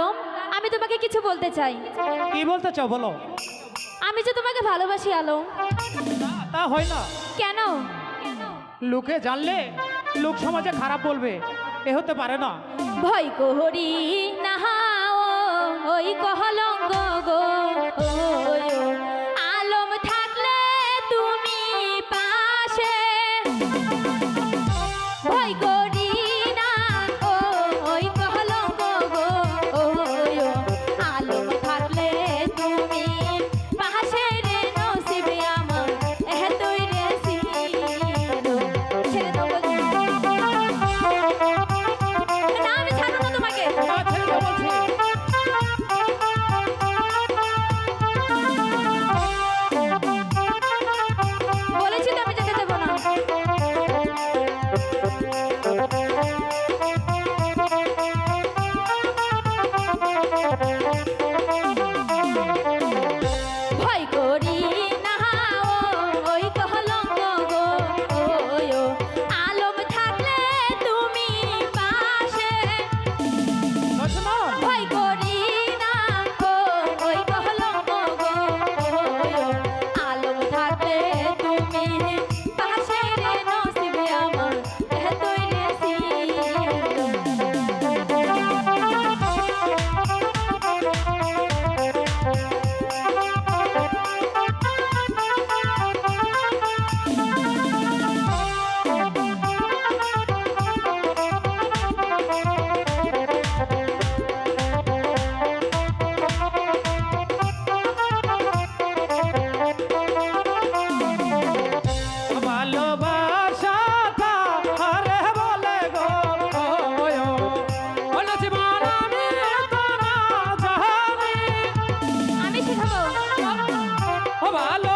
আলম আমি তোমাকে কিছু বলতে চাই। কি বলতে চাও বলো। আমি যে তোমাকে ভালোবাসি আলম। তা হয় না। কেন? লোকে জানলে লোক সমাজে খারাপ বলবে এ হতে পারে না। ভয় কোহরি নাহা ওই কহলঙ্গ গো। Thank you. va